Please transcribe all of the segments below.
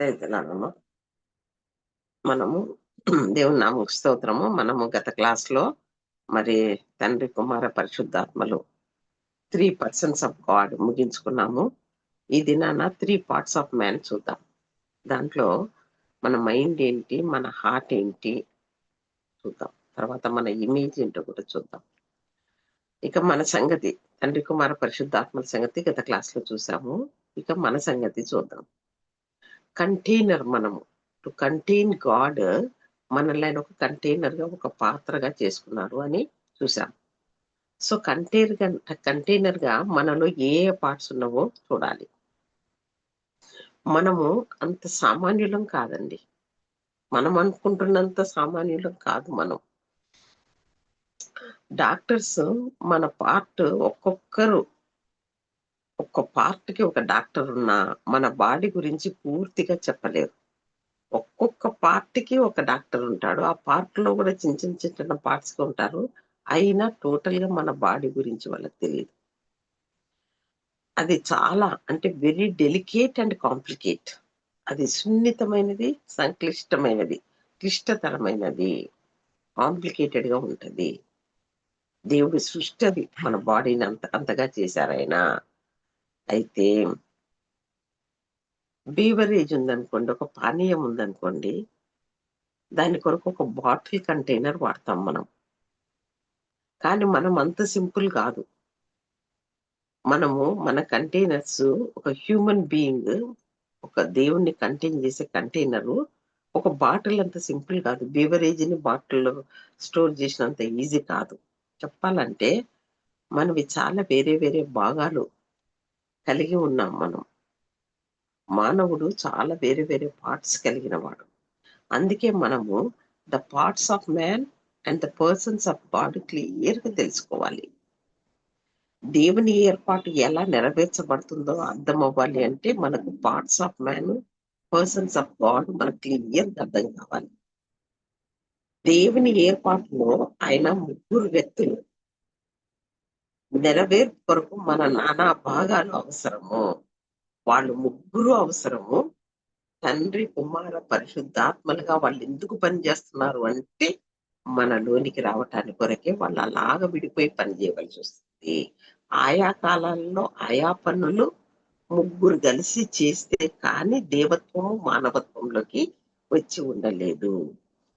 రైతులనము మనము దేవుని నామ స్తోత్రము. మనము గత క్లాస్లో మరి తండ్రి కుమార పరిశుద్ధాత్మలు త్రీ పర్సన్స్ ఆఫ్ గాడ్ ముగించుకున్నాము. ఈ దినాన త్రీ పార్ట్స్ ఆఫ్ మ్యాన్ చూద్దాం. దాంట్లో మన మైండ్ ఏంటి మన హార్ట్ ఏంటి చూద్దాం. తర్వాత మన ఇమేజ్ ఏంటో కూడా చూద్దాం. ఇక మన సంగతి తండ్రి కుమార పరిశుద్ధాత్మల సంగతి గత క్లాస్లో చూసాము. ఇక మన సంగతి చూద్దాం. కంటైనర్ మనము. టు కంటైన్ గాడ్ మనల్ని ఆయన ఒక కంటైనర్గా ఒక పాత్రగా చేసుకున్నారు అని చూసాం సో కంటైనర్గా కంటైనర్గా మనలో ఏ ఏ పార్ట్స్ ఉన్నావో చూడాలి. మనము అంత సామాన్యులం కాదండి. మనం అనుకుంటున్నంత సామాన్యులం కాదు మనం. డాక్టర్స్ మన పార్ట్ ఒక్కొక్కరు ఒక్క పార్ట్కి ఒక డాక్టర్ ఉన్నా మన బాడీ గురించి పూర్తిగా చెప్పలేరు. ఒక్కొక్క పార్ట్కి ఒక డాక్టర్ ఉంటాడు. ఆ పార్ట్లో కూడా చిన్న చిన్న చిన్న పార్ట్స్ ఉంటారు. అయినా టోటల్గా మన బాడీ గురించి వాళ్ళకి తెలియదు అది చాలా అంటే వెరీ డెలికేట్ అండ్ కాంప్లికేట్. అది సున్నితమైనది సంక్లిష్టమైనది క్లిష్టతరమైనది కాంప్లికేటెడ్గా ఉంటుంది. దేవుడు దేవుడి సృష్టి అది. మన బాడీని అంత అంతగా చేశారైనా అయితే బీవరేజ్ ఉందనుకోండి ఒక పానీయం ఉందనుకోండి దాని కొరకు ఒక బాటిల్ కంటైనర్ వాడతాం మనం. కానీ మనం అంత సింపుల్ కాదు. మనము మన కంటైనర్స్ ఒక హ్యూమన్ బీయింగ్ ఒక దేవుణ్ణి కంటైన్ చేసే కంటైనర్ ఒక బాటిల్ అంత సింపుల్ కాదు. బీవరేజ్ని బాటిల్లో స్టోర్ చేసినంత ఈజీ కాదు. చెప్పాలంటే మనవి చాలా వేరే వేరే భాగాలు కలిగి ఉన్నాం మనం. మానవుడు చాలా వేరే వేరే పార్ట్స్ కలిగిన వాడు అందుకే మనము the parts of man and the persons of body క్లియర్గా తెలుసుకోవాలి. దేవుని ఏర్పాటు ఎలా నెరవేర్చబడుతుందో అర్థం అవ్వాలి అంటే మనకు parts of man persons of God మనకు క్లియర్గా అర్థం కావాలి. దేవుని ఏర్పాటులో ఆయన ముగ్గురు వ్యక్తులు నెరవేర్పు కొరకు మన నానా భాగాలు అవసరము. వాళ్ళు ముగ్గురు అవసరము. తండ్రి కుమార పరిశుద్ధాత్మలుగా వాళ్ళు ఎందుకు పనిచేస్తున్నారు అంటే మన లోనికి రావటానికి కొరకే వాళ్ళు అలాగ విడిపోయి పని చేయవలసి వస్తుంది. ఆయా కాలాల్లో ఆయా పనులు ముగ్గురు కలిసి చేస్తే కానీ దేవత్వము మానవత్వంలోకి వచ్చి ఉండలేదు.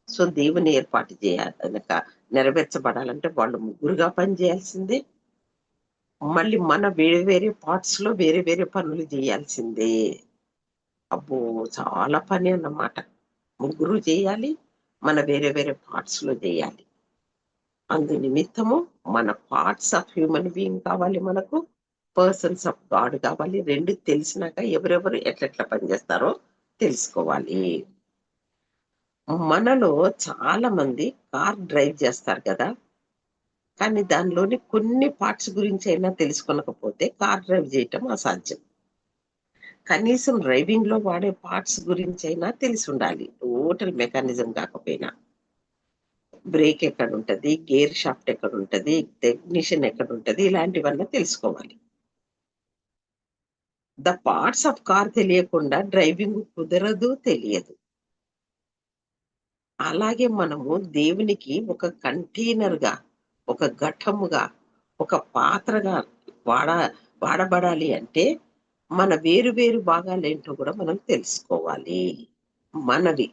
సో దేవుని ఏర్పాటు చేయాలి. నెరవేర్చబడాలంటే వాళ్ళు ముగ్గురుగా పనిచేయాల్సిందే మళ్ళీ మన వేరే వేరే పార్ట్స్లో వేరే వేరే పనులు చేయాల్సిందే. అబ్బో చాలా పని అన్నమాట. ముగ్గురు చేయాలి మన వేరే వేరే పార్ట్స్లో చేయాలి. అందు నిమిత్తము మన పార్ట్స్ ఆఫ్ హ్యూమన్ బీయింగ్ కావాలి మనకు పర్సన్స్ ఆఫ్ గాడ్ కావాలి. రెండు తెలిసినాక ఎవరెవరు ఎట్లెట్లా పనిచేస్తారో తెలుసుకోవాలి. మనలో చాలా మంది కార్ డ్రైవ్ చేస్తారు కదా. కానీ దానిలోని కొన్ని పార్ట్స్ గురించి అయినా తెలుసుకొనకపోతే కార్ డ్రైవ్ చేయటం అసాధ్యం. కనీసం డ్రైవింగ్లో వాడే పార్ట్స్ గురించి అయినా తెలిసి ఉండాలి టోటల్ మెకానిజం కాకపోయినా. బ్రేక్ ఎక్కడ ఉంటది గేర్ షాఫ్ట్ ఎక్కడ ఉంటది టెక్నీషియన్ ఎక్కడ ఉంటది ఇలాంటివన్నీ తెలుసుకోవాలి. ద పార్ట్స్ ఆఫ్ కార్ తెలియకుండా డ్రైవింగ్ కుదరదు తెలియదు. అలాగే మనము దేవునికి ఒక కంటైనర్గా ఒక ఘట్టముగా ఒక పాత్రగా వాడ వాడబడాలి అంటే మన వేరు వేరు భాగాలు ఏంటో కూడా మనం తెలుసుకోవాలి. మనవి.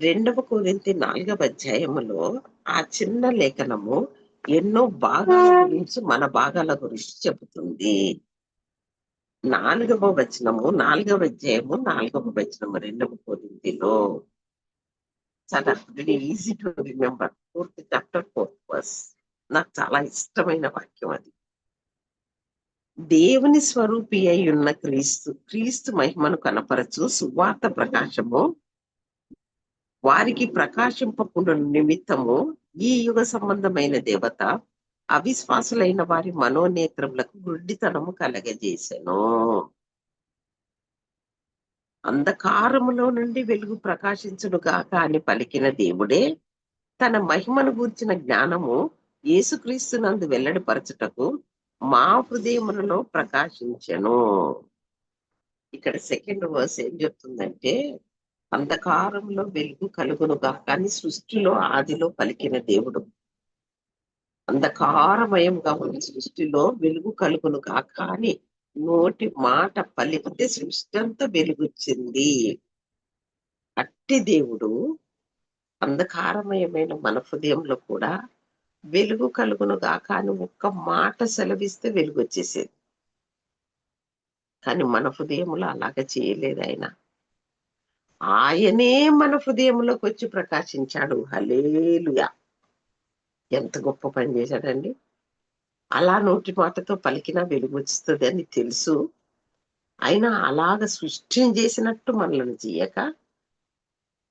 రెండవ కోరింతి నాలుగవ అధ్యాయములో ఆ చిన్న లేఖనము ఎన్నో భాగాల గురించి మన భాగాల గురించి చెబుతుంది. నాలుగవ వచనము నాలుగవ అధ్యాయము నాలుగవ వచనము రెండవ కోరింతిలో చాలా very easy to remember fourth chapter fourth verse నాకు చాలా ఇష్టమైన వాక్యం అది. దేవుని స్వరూపి అయి ఉన్న క్రీస్తు క్రీస్తు మహిమను కనపరచు సువార్త ప్రకాశము వారికి ప్రకాశింపకుండా నిమిత్తము ఈ యుగ సంబంధమైన దేవత అవిశ్వాసులైన వారి మనోనేత్రములకు గుడ్డితనము కలగజేసెను. అంధకారములో నుండి వెలుగు ప్రకాశించునుగాక అని పలికిన దేవుడే తన మహిమను గూర్చిన జ్ఞానము యేసుక్రీస్తునందు వెల్లడిపరచుటకు మా హృదయములలో ప్రకాశించను. ఇక్కడ సెకండ్ వర్స్ ఏం చెప్తుందంటే అంధకారంలో వెలుగు కలుగును కానీ సృష్టిలో ఆదిలో పలికిన దేవుడు. అంధకారమయంగా ఉన్న సృష్టిలో వెలుగు కలుగును కానీ నోటి మాట పలికితే సృష్టి అంతా వెలుగుచ్చింది. అట్టి దేవుడు అంధకారమయమైన మన హృదయంలో కూడా వెలుగు కలుగునుగా కానీ ఒక్క మాట సెలవిస్తే వెలుగు వచ్చేసేది కానీ మన హృదయంలో అలాగ చేయలేదు ఆయన. ఆయనే మన హృదయంలోకి వచ్చి ప్రకాశించాడు. హలేలుయా ఎంత గొప్ప పని చేశాడండి. అలా నోటి మాటతో పలికినా వెలుగు వస్తుంది అని తెలుసు. అయినా అలాగ సృష్టిని చేసినట్టు మనల్ని చేయక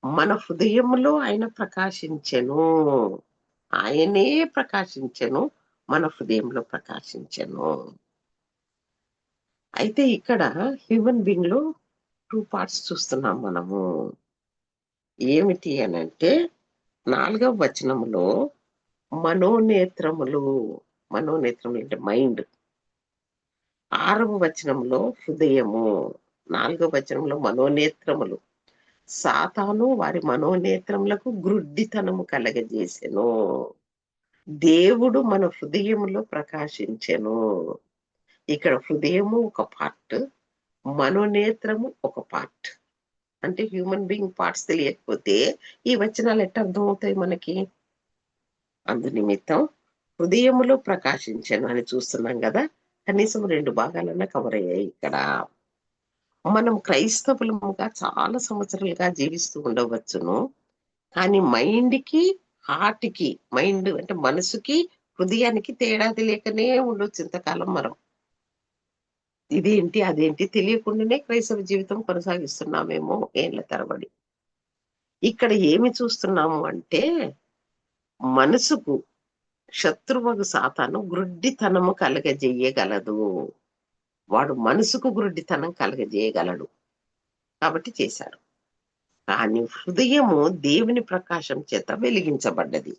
మన హృదయంలో ఆయన ప్రకాశించెను. ఆయనే ప్రకాశించెను మన హృదయంలో ప్రకాశించెను. అయితే ఇక్కడ హ్యూమన్ బీయింగ్లో టూ పార్ట్స్ చూస్తున్నాం మనము. ఏమిటి అని అంటే నాలుగవ వచనములో మనోనేత్రములు. మనోనేత్రములు అంటే మైండ్. ఆరవ వచనంలో హృదయము నాలుగవ వచనంలో మనోనేత్రములు. సాతాను వారి మనోనేత్రములకు గ్రుడ్డితనము కలగజేసెను. దేవుడు మన హృదయములో ప్రకాశించెను. ఇక్కడ హృదయము ఒక పార్ట్ మనోనేత్రము ఒక పార్ట్. అంటే హ్యూమన్ బీయింగ్ పార్ట్స్ తెలియకపోతే ఈ వచనాలు ఎట్ట అర్థమవుతాయి మనకి? అందు నిమిత్తం హృదయములో ప్రకాశించను అని చూస్తున్నాం కదా కనీసం రెండు భాగాలన్నా కవర్ అయ్యాయి ఇక్కడ. మనం క్రైస్తవులముగా చాలా సంవత్సరాలుగా జీవిస్తూ ఉండవచ్చును. కానీ మైండ్కి హార్ట్కి మైండ్ అంటే మనసుకి హృదయానికి తేడా తెలియకనే ఉండొచ్చు ఇంతకాలం మనం. ఇదేంటి అదేంటి తెలియకుండానే క్రైస్తవ జీవితం కొనసాగిస్తున్నామేమో ఏళ్ళ తరబడి. ఇక్కడ ఏమి చూస్తున్నాము అంటే మనసుకు శత్రువుకు సాతాను గ్రుడ్డితనము కలగజేయగలదు. వాడు మనసుకు గ్రుడ్డితనం కలగజేయగలడు. కాబట్టి చేశారు. కానీ హృదయము దేవుని ప్రకాశం చేత వెలిగించబడ్డది.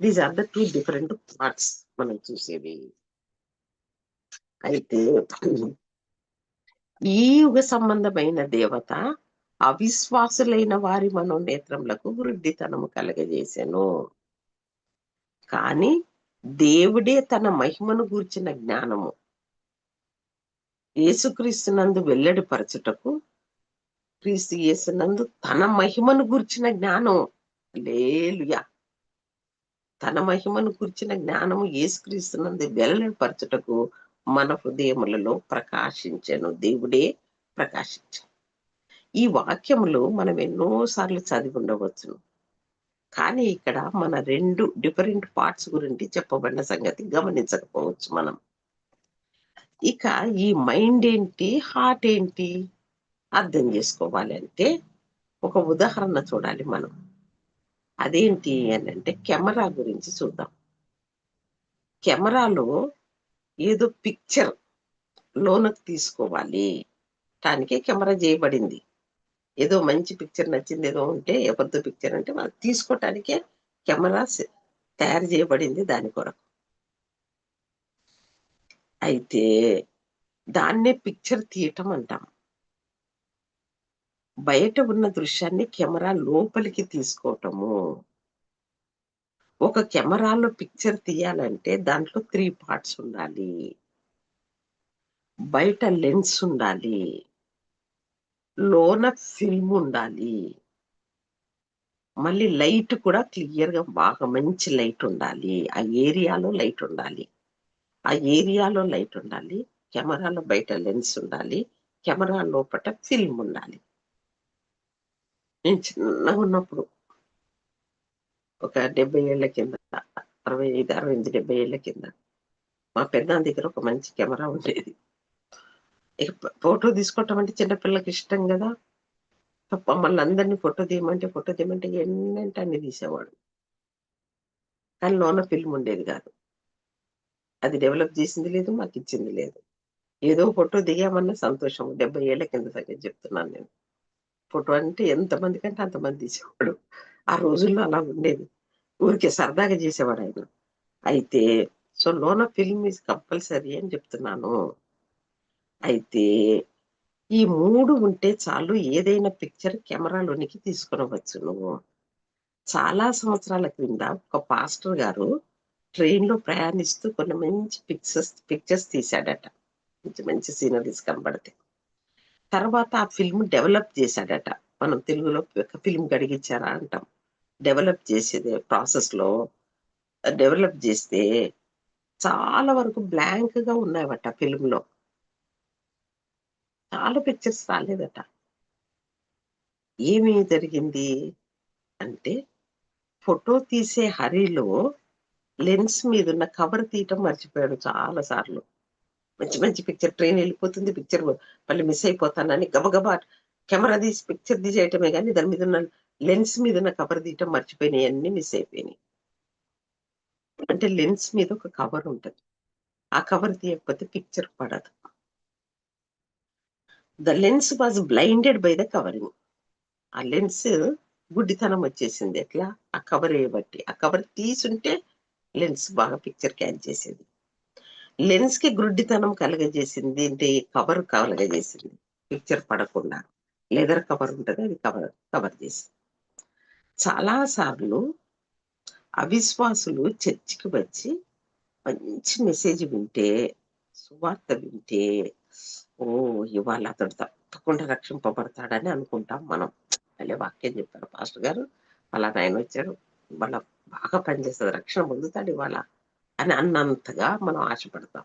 These are the two different thoughts మనం చూసేవి. అయితే ఈ యుగ సంబంధమైన దేవత అవిశ్వాసులైన వారి మనోనేత్రములకు వృద్ధితనము కలగజేశాను కానీ దేవుడే తన మహిమను గూర్చిన జ్ఞానము. యేసుక్రీస్తునందు వెల్లడిపరచుటకు క్రీస్తు యేసునందు తన మహిమను గూర్చిన జ్ఞానం లేలుయా తన మహిమను కూర్చిన జ్ఞానము యేసుక్రీస్తునందు వెల్లడిపరచుటకు మన హృదయములలో ప్రకాశించను. దేవుడే ప్రకాశించను ఈ వాక్యములు మనం ఎన్నో సార్లు చదివి ఉండవచ్చును. కానీ ఇక్కడ మన రెండు డిఫరెంట్ పార్ట్స్ గురించి చెప్పబడిన సంగతి గమనించకపోవచ్చు మనం. ఇక ఈ మైండ్ ఏంటి హార్ట్ ఏంటి అర్థం చేసుకోవాలి అంటే ఒక ఉదాహరణ చూడాలి మనం. అదేంటి అని అంటే కెమెరా గురించి చూద్దాం. కెమెరాలో ఏదో పిక్చర్ లోనకు తీసుకోవాలి. దానికే కెమెరా చేయబడింది. ఏదో మంచి పిక్చర్ నచ్చింది ఏదో ఉంటే ఎవరితో పిక్చర్ అంటే వాళ్ళు తీసుకోవటానికే కెమెరా తయారు చేయబడింది దాని కొరకు. అయితే దాన్నే పిక్చర్ తీయటం అంటాం. బయట ఉన్న దృశ్యాన్ని కెమెరా లోపలికి తీసుకోవటము. ఒక కెమెరాలో పిక్చర్ తీయాలంటే దాంట్లో త్రీ పార్ట్స్ ఉండాలి. బయట లెన్స్ ఉండాలి. లోన ఫిల్మ్ ఉండాలి. మళ్ళీ లైట్ కూడా క్లియర్గా బాగా మంచి లైట్ ఉండాలి. ఆ ఏరియాలో లైట్ ఉండాలి. ఆ ఏరియాలో లైట్ ఉండాలి. కెమెరాలో బయట లెన్స్ ఉండాలి. కెమెరా లోపల ఫిల్మ్ ఉండాలి. నేను చిన్నగా ఉన్నప్పుడు ఒక డెబ్బై ఏళ్ళ కింద అరవై ఐదు అరవై ఎనిమిది డెబ్బై ఏళ్ళ కింద మా పెద్ద దగ్గర ఒక మంచి కెమెరా ఉండేది. ఇక ఫోటో తీసుకోవటం అంటే చిన్నపిల్లకి ఇష్టం కదా. మమ్మల్ని అందరినీ ఫోటో తీయమంటే ఫోటో తీయమంటే ఎన్నంటే అన్ని తీసేవాడు. కానీ లోన ఫిల్మ్ ఉండేది కాదు. అది డెవలప్ చేసింది లేదు మాకు ఇచ్చింది లేదు. ఏదో ఫోటో దిగామన్న సంతోషం. డెబ్బై ఏళ్ళ కింద సంగతి చెప్తున్నాను నేను. ఫోటో అంటే ఎంతమంది కంటే అంతమంది తీసేవాడు. ఆ రోజుల్లో అలా ఉండేది. ఊరికే సరదాగా చేసేవాడు ఆయన. అయితే సో లోన ఫిల్మ్ ఈజ్ కంపల్సరీ అని చెప్తున్నాను. అయితే ఈ మూడు ఉంటే చాలు ఏదైనా పిక్చర్ కెమెరాలోనికి తీసుకునవచ్చు నువ్వు. చాలా సంవత్సరాల క్రింద ఒక పాస్టర్ గారు ట్రైన్లో ప్రయాణిస్తూ కొన్ని మంచి పిక్చర్స్ పిక్చర్స్ తీశాడట. మంచి మంచి సీనరీస్ కనబడతాయి తర్వాత ఆ ఫిల్మ్ డెవలప్ చేశాడట. మనం తెలుగులో ఒక ఫిల్మ్ గడిగించారా అంటాం. డెవలప్ చేసేది ప్రాసెస్లో డెవలప్ చేస్తే చాలా వరకు బ్లాంక్గా ఉన్నాయట ఫిల్మ్లో చాలా పిక్చర్స్ రాలేదట. ఏమి జరిగింది అంటే ఫోటో తీసే హరిలో లెన్స్ మీద ఉన్న కవర్ తీయటం మర్చిపోయాడు చాలా సార్లు. మంచి మంచి పిక్చర్ ట్రైన్ వెళ్ళిపోతుంది పిక్చర్ మళ్ళీ మిస్ అయిపోతానని గబగబా కెమెరా తీసి పిక్చర్ తీసేయటమే కానీ దాని మీద ఉన్న లెన్స్ మీద ఉన్న కవర్ తీయటం మర్చిపోయినాయి అన్ని మిస్ అయిపోయినాయి. అంటే లెన్స్ మీద ఒక కవర్ ఉంటుంది. ఆ కవర్ తీయకపోతే పిక్చర్ పడదు. The lens was blinded by the covering ఆ లెన్స్ గుడ్డితనం వచ్చేసింది ఎట్లా? ఆ కవర్ వేయబట్టి ఆ కవర్ తీసుంటే లెన్స్ బాగా పిక్చర్ క్యాచ్ చేసేది. లెన్స్కి గుడ్డితనం కలగజేసింది అంటే కవర్ కలగజేసింది. పిక్చర్ పడకుండా. లెదర్ కవర్ ఉంటుంది అది కవర్ కవర్ చేసింది. చాలా సార్లు అవిశ్వాసులు చర్చికి వచ్చి మంచి మెసేజ్ వింటే సువార్త వింటే ఓ ఇవాళ అతడు తప్పకుండా రక్షింపబడతాడని అనుకుంటాం మనం. అలే వాక్యం చెప్పారు పాస్టర్ గారు. అలా ఆయన వచ్చాడు. వాళ్ళ బాగా పనిచేస్తుంది. రక్షణ పొందుతాడు ఇవాళ అని అన్నంతగా మనం ఆశపడతాం.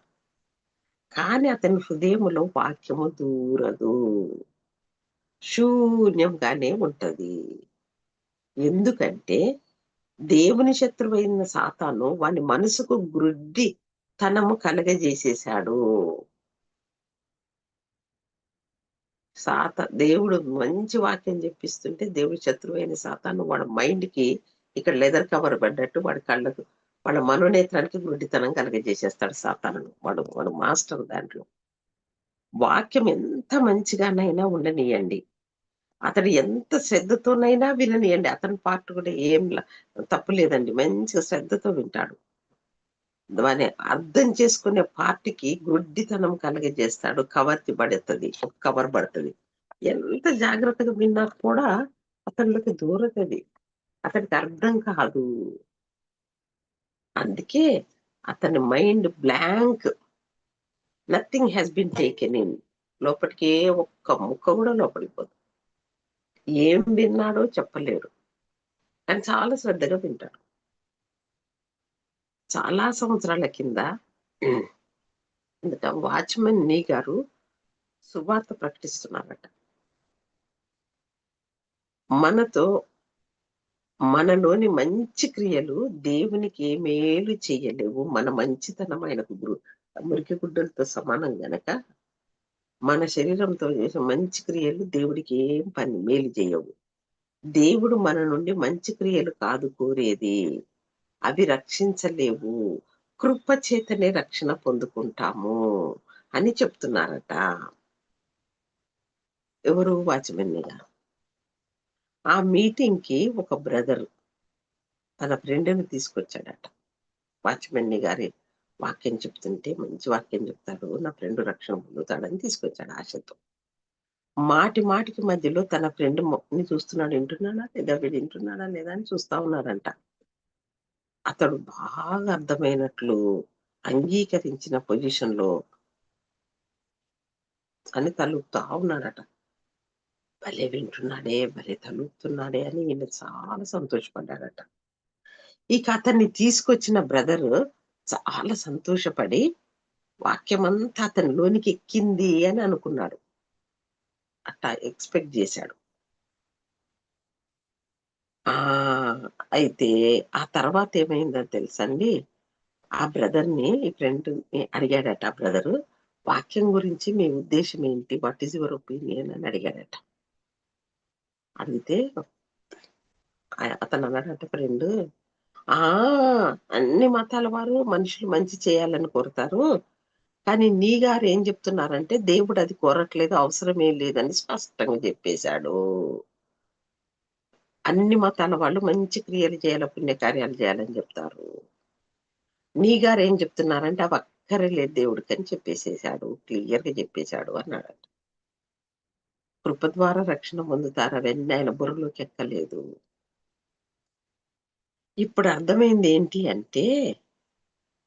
కానీ అతని హృదయములో వాక్యము దూరదు. శూన్యంగానే ఉంటది. ఎందుకంటే దేవుని శత్రువైన సాతాను వాని మనసుకు గ్రుడ్డి తనము కలగజేసేశాడు. సాత దేవుడు మంచి వాక్యం చెప్పిస్తుంటే దేవుడు శత్రువైన సాతాను వాడి మైండ్కి ఇక్కడ లెదర్ కవర్ పడ్డట్టు వాడి కళ్ళకు వాళ్ళ మనోనేత్రానికి గుడ్డితనం కలగజేసేస్తాడు సాతాను. వాడు వాడు మాస్టర్ దాంట్లో. వాక్యం ఎంత మంచిగానైనా ఉండనియండి. అతడు ఎంత శ్రద్ధతోనైనా విననియండి. అతని పార్ట్ కూడా ఏం తప్పు లేదండి. మంచిగా శ్రద్ధతో వింటాడు. దాన్ని అర్థం చేసుకునే పార్టీకి గుడ్డితనం కలగజేస్తాడు కవర్ పడుతుంది ఒక కవర్ పడుతుంది. ఎంత జాగ్రత్తగా విన్నా కూడా అతనికి దూరతది. అతనికి అర్థం కాదు. అందుకే అతని mind blank. Nothing has been taken in లోపలికి ఒక్క ముక్క కూడా లోపలికి పోదు. ఏం విన్నాడో చెప్పలేడు. కానీ చాలా శ్రద్ధగా వింటాడు. చాలా సంవత్సరాల కింద వాచ్మెన్ నీ గారు సువార్త ప్రకటిస్తున్నారట. మనతో మనలోని మంచి క్రియలు దేవునికి ఏ మేలు చేయలేవు. మన మంచితనం ఆయనకు మురికి గుడ్డలతో సమానం గనక మన శరీరంతో చేసిన మంచి క్రియలు దేవుడికి ఏం పని మేలు చేయవు. దేవుడు మన నుండి మంచి క్రియలు కాదు కోరేది. అవి రక్షించలేవు. కృప చేతనే రక్షణ పొందుకుంటాము అని చెప్తున్నారట. ఎవరు వాచ్మెన్ గారు ఆ మీటింగ్కి ఒక బ్రదర్ తన ఫ్రెండ్ని తీసుకొచ్చాడట. వాచ్మెన్ గారి వాక్యం చెప్తుంటే మంచి వాక్యం చెప్తాడు. నా ఫ్రెండ్ రక్షణ పొందుతాడని తీసుకొచ్చాడు ఆశతో. మాటి మాటికి మధ్యలో తన ఫ్రెండ్ని చూస్తున్నాడు. వింటున్నాడా లేదా? వీడు వింటున్నాడా లేదా అని చూస్తా ఉన్నారంట అతడు బాగా అర్థమైనట్లు అంగీకరించిన పొజిషన్లో అని తలుపుతా ఉన్నాడట. భలే వింటున్నాడే భలే తలుపుతున్నాడే అని ఈయన చాలా సంతోషపడ్డాడట. ఇక అతన్ని తీసుకొచ్చిన బ్రదర్ చాలా సంతోషపడి వాక్యమంతా అతని లోనికి ఎక్కింది అని అనుకున్నాడు. అట్ట ఎక్స్పెక్ట్ చేశాడు. ఆ అయితే ఆ తర్వాత ఏమైందని తెలుసండి? ఆ బ్రదర్ని ఈ ఫ్రెండ్ అడిగాడట ఆ బ్రదర్ వాక్యం గురించి మీ ఉద్దేశం ఏంటి? What is your opinion? అని అడిగాడట. అడిగితే అతను అన్నాడట ఫ్రెండ్ ఆ అన్ని మతాల వారు మనుషులు మంచి చేయాలని కోరుతారు. కానీ నీ గారు ఏం చెప్తున్నారంటే దేవుడు అది కోరట్లేదు అవసరమే లేదని స్పష్టంగా చెప్పేశాడు. అన్ని మతాల వాళ్ళు మంచి క్రియలు చేయాలి పుణ్యకార్యాలు చేయాలని చెప్తారు. నీ గారు ఏం చెప్తున్నారంటే అవి అక్కరే లేదు దేవుడికి అని చెప్పేసేసాడు క్లియర్గా చెప్పేశాడు అన్నాడు. కృప ద్వారా రక్షణ పొందుతారు అవన్నీ ఆయన బుర్రలోకి ఎక్కలేదు. ఇప్పుడు అర్థమైంది ఏంటి అంటే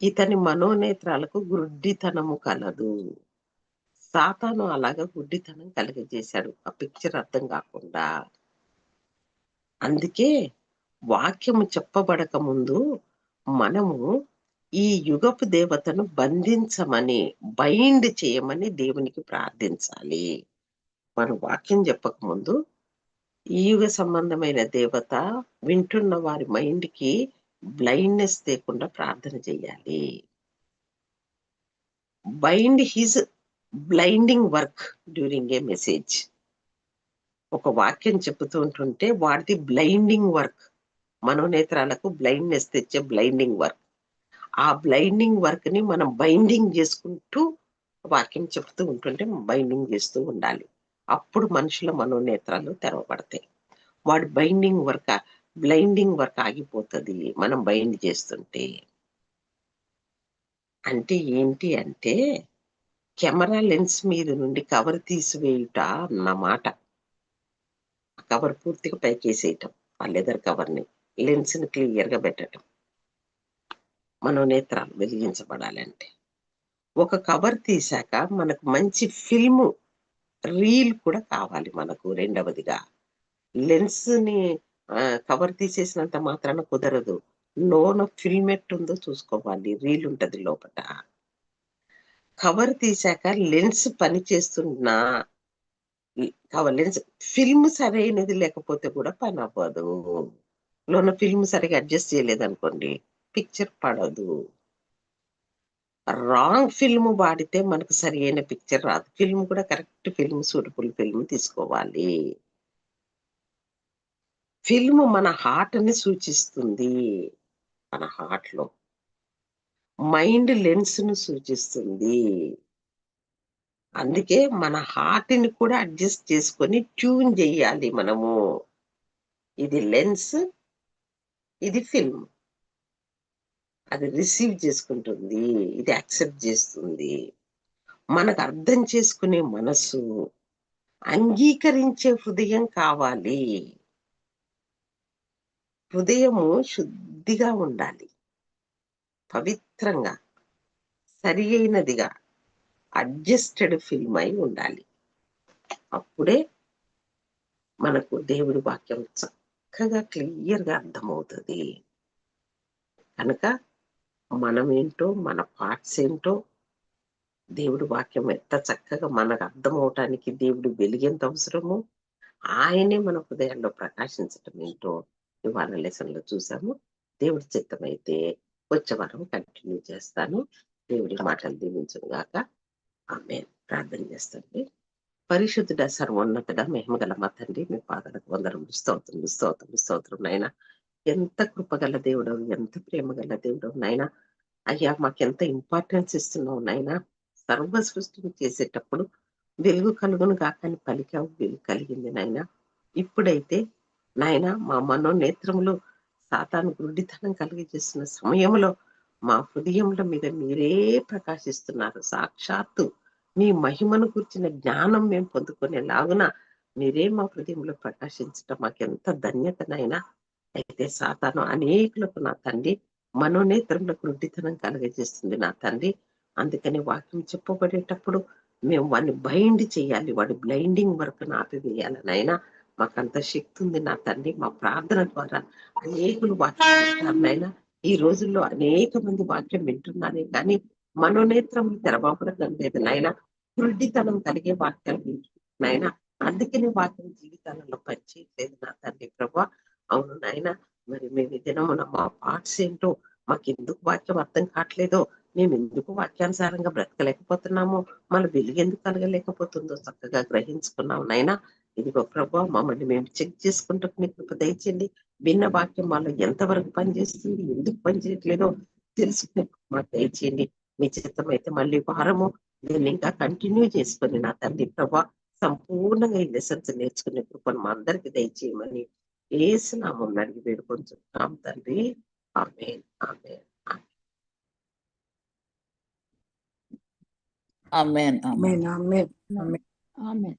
ఇతని మనోనేత్రాలకు గుడ్డితనము కలదు. సాతాను అలాగా గుడ్డితనం కలిగజేశాడు. ఆ పిక్చర్ అర్థం కాకుండా. అందుకే వాక్యము చెప్పబడక ముందు మనము ఈ యుగపు దేవతను బంధించమని బైండ్ చేయమని దేవునికి ప్రార్థించాలి. మనం వాక్యం చెప్పక ముందు ఈ యుగ సంబంధమైన దేవత వింటున్న వారి మైండ్కి బ్లైండ్నెస్ లేకుండా ప్రార్థన చేయాలి. Bind his blinding work during a message. ఒక వాక్యం చెబుతూ ఉంటుంటే వాడిది బ్లైండింగ్ వర్క్ మనోనేత్రాలకు బ్లైండ్నెస్ తెచ్చే బ్లైండింగ్ వర్క్ ఆ బ్లైండింగ్ వర్క్ని మనం బైండింగ్ చేసుకుంటూ వాక్యం చెప్తూ ఉంటుంటే బైండింగ్ చేస్తూ ఉండాలి. అప్పుడు మనుషుల మనోనేత్రాలు తెరవబడతాయి. వాడి బైండింగ్ వర్క్ బ్లైండింగ్ వర్క్ ఆగిపోతుంది మనం బైండ్ చేస్తుంటే. అంటే ఏంటి అంటే కెమెరా లెన్స్ మీద నుండి కవర్ తీసివేయుట అన్నమాట. కవర్ పూర్తిగా పైకేసేయటం ఆ లెదర్ కవర్ని లెన్స్ని క్లియర్గా పెట్టడం మన నేత్రాలు పెట్టడం మనోనేత్రాలు వెలిగించబడాలంటే. ఒక కవర్ తీసాక మనకు మంచి ఫిల్మ్ రీల్ కూడా కావాలి మనకు రెండవదిగా. లెన్స్ని కవర్ తీసేసినంత మాత్రాన కుదరదు. లోన ఫిల్మ్ ఎట్టుందో చూసుకోవాలి. రీల్ ఉంటుంది లోపల కవర్ తీసాక లెన్స్ పని చేస్తున్నా కావాలి. ఫిల్మ్ సరైనది లేకపోతే కూడా పని అవ్వదు. లోన ఫిల్మ్ సరిగా అడ్జస్ట్ చేయలేదనుకోండి పిక్చర్ పడదు. రాంగ్ ఫిల్మ్ వాడితే మనకు సరి అయిన పిక్చర్ రాదు. ఫిల్మ్ కూడా కరెక్ట్ ఫిల్మ్ సూటబుల్ ఫిల్మ్ తీసుకోవాలి. ఫిల్మ్ మన హార్ట్ని సూచిస్తుంది. మన హార్ట్లో. మైండ్ లెన్స్ను సూచిస్తుంది. అందుకే మన హార్ట్ని కూడా అడ్జస్ట్ చేసుకొని ట్యూన్ చేయాలి మనము. ఇది లెన్స్ ఇది ఫిల్మ్. అది రిసీవ్ చేసుకుంటుంది ఇది యాక్సెప్ట్ చేస్తుంది. మనకు అర్థం చేసుకునే మనసు అంగీకరించే హృదయం కావాలి. హృదయము శుద్ధిగా ఉండాలి. పవిత్రంగా సరి అయినదిగా. అడ్జస్టెడ్ ఫిల్మ్ అయి ఉండాలి. అప్పుడే మనకు దేవుడి వాక్యం చక్కగా క్లియర్గా అర్థమవుతుంది. కనుక మనం ఏంటో మన పార్ట్స్ ఏంటో దేవుడి వాక్యం ఎంత చక్కగా మనకు అర్థం అవటానికి దేవుడు వెలిగేంత అవసరము ఆయనే మన హృదయాల్లో ప్రకాశించటం ఏంటో ఇవాళ లెసన్లో చూసాము దేవుడి చిత్తమైతే వచ్చే వారం కంటిన్యూ చేస్తాను. దేవుడి మాటలు దీవించను గాక ఆమె ప్రార్థన చేస్తాండి పరిశుద్ధుడ సర్వోన్నతుడ మహిమగల మా తండ్రి మీ పాదాలకు వందరం స్తోత్రం స్తోత్రం స్తోత్రం నాయన. ఎంత కృపగల దేవుడు ఎంత ప్రేమగల దేవుడు నాయన. అయ్యా మాకెంత ఇంపార్టెన్స్ ఇస్తున్నావు నాయన. సర్వ సృష్టిని చేసేటప్పుడు వెలుగు కలుగును కాకని పలికావు వెలుగు కలిగింది నాయన. ఇప్పుడైతే నాయన మా మనోనేత్రములు సాతాను గుడ్డితనం కలిగి చేస్తున్న సమయంలో మా హృదయముల మీద మీరే ప్రకాశిస్తున్నారు. సాక్షాత్తు మీ మహిమను కూర్చిన జ్ఞానం మేము పొందుకునేలాగున మీరే మా హృదయంలో ప్రకాశించటం మాకెంత ధన్యతనైనా. అయితే సాతాను అనేకులకు నా తండ్రి మనోనేత్రములకు గుడ్డితనం కలగజేస్తుంది నా తండ్రి. అందుకని వాక్యం చెప్పబడేటప్పుడు మేము వాడిని బైండ్ చేయాలి. వాడి బ్లైండింగ్ వరకు ఆపివేయాలనైనా మాకంత శక్తి ఉంది నా తండ్రి. మా ప్రార్థన ద్వారా అనేకులు వాక్యం వింటారనైనా ఈ రోజుల్లో అనేక మంది వాక్యం వింటున్నారే కానీ మనోనేత్రం తెరవాపురం లేదు. నాయన గుడ్డితనం కలిగే వాక్యాలు వింటున్నాయన అందుకనే వాక్యం జీవితాలలో పనిచేయలేదు నా తండ్రి ప్రభా. అవును నాయన మరి మేము ఈ దినమున మా పార్ట్స్ ఏంటో మాకు ఎందుకు వాక్యం అర్థం కావట్లేదో మేము ఎందుకు వాక్యానుసారంగా బ్రతకలేకపోతున్నామో మన వెలుగు ఎందుకు కలగలేకపోతుందో చక్కగా గ్రహించుకున్నాం నాయన. ఇదిగో ప్రభా మమ్మల్ని మేము చెక్ చేసుకుంటూ మీకు కృప దయచేయండి. భిన్న వాక్యం మాలో ఎంతవరకు పనిచేస్తుంది ఎందుకు పనిచేయట్లేదో తెలుసుకునే మాకు దయచేయండి మీ చిత్తం అయితే మళ్ళీ వారము దీన్ని ఇంకా కంటిన్యూ చేసుకొని నా తండ్రి ప్రభా సంపూర్ణంగా ఈ లెసన్స్ నేర్చుకునే కృపను మా అందరికి దయచేయమని ఏసునామం అడిగి వేడుకొంచున్నాం తండ్రి ఆమె ఆమె. Amen. Amen. Amen. Amen.